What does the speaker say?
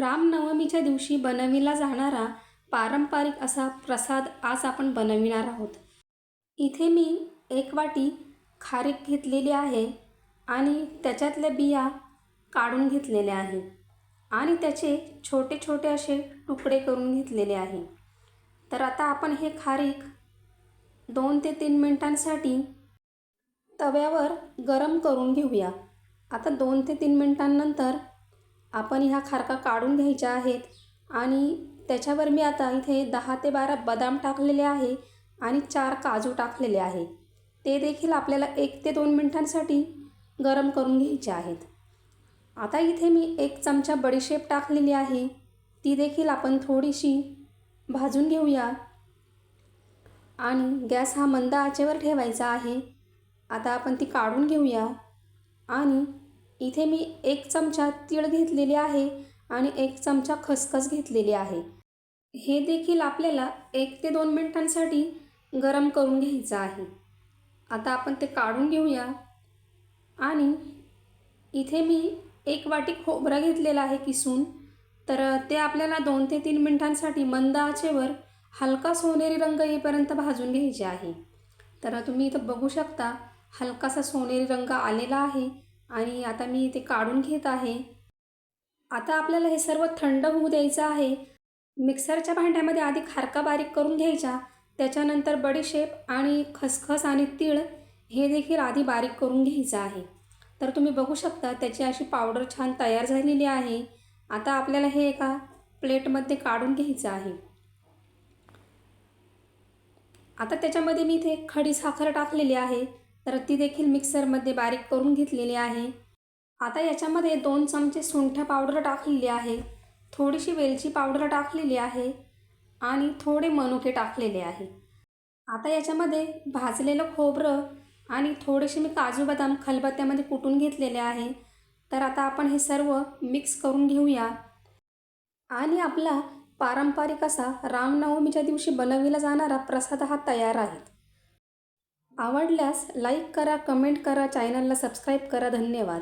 रामनवमीच्या दिवशी बनविला जाणारा पारंपरिक असा प्रसाद आज आपण बनविणार आहोत. इथे मी एक वाटी खारीक घेतलेली आहे आणि त्याच्यातल्या बिया काढून घेतलेल्या आहे आणि त्याचे छोटे छोटे असे तुकडे करून घेतलेले आहे. तर आता आपण हे खारीक दोन ते तीन मिनटांसाठी तव्यावर गरम करून घेऊया. आता दोन ते तीन मिनटांनंतर आपण ह्या खारका काढून घ्यायच्या आहेत. आणि त्याच्यावर मी आता इथे दहा ते बारा बदाम टाकलेले आहे आणि चार काजू टाकलेले आहे. ते देखील आपल्याला एक ते दोन मिनटांसाठी गरम करून घ्यायचे आहेत. आता इथे मी एक चमचा बडीशेप टाकलेली आहे. ती देखील आपण थोडीशी भाजून घेऊया. आणि गॅस हा मंद आचेवर ठेवायचा आहे. आता आपण ती काढून घेऊया. आणि इथे मी एक चमचा तीळ घेतलेली आहे आणि एक चमचा खसखस घेतलेली आहे. हे देखील आपल्याला एक ते दोन मिनटांसाठी गरम करून घ्यायचं आहे. आता आपण ते काढून घेऊया. आणि इथे मी एक वाटी खोबरं घेतलेलं आहे किसून. तर ते आपल्याला दोन ते तीन मिनटांसाठी मंद आचेवर हलका सोनेरी रंग येईपर्यंत भाजून घ्यायचे आहे. तर तुम्ही इथं बघू शकता हलकासा सोनेरी रंग आलेला आहे. आणि आता मी ते काढून घेत आहे. आता आपल्याला हे सर्व थंड होऊ द्यायचं आहे. मिक्सरच्या भांड्यामध्ये आधी खारका बारीक करून घ्यायच्या त्याच्यानंतर बडीशेप आणि खसखस आणि तीळ हे देखील आधी बारीक करून घ्यायचं आहे. तर तुम्ही बघू शकता त्याची अशी पावडर छान तयार झालेली आहे. आता आपल्याला हे एका प्लेटमध्ये काढून घ्यायचं आहे. आता त्याच्यामध्ये मी इथे खडी साखर टाकलेली आहे. तर ती देखील मिक्सरमध्ये बारीक करून घेतलेली आहे. आता याच्यामध्ये दोन चमचे सुंठ पावडर टाकलेली आहे. थोडीशी वेलची पावडर टाकलेली आहे आणि थोडे मनुके टाकलेले आहे. आता याच्यामध्ये भाजलेलं खोबरं आणि थोडेसे मी काजू बदाम खलबत्त्यामध्ये कुटून घेतलेले आहे. तर आता आपण हे सर्व मिक्स करून घेऊया. आणि आपला पारंपरिक असा रामनवमीच्या दिवशी बनविला जाणारा प्रसाद हा तयार आहे. आवडल्यास लाईक करा कमेंट करा चॅनलला सबस्क्राईब करा. धन्यवाद.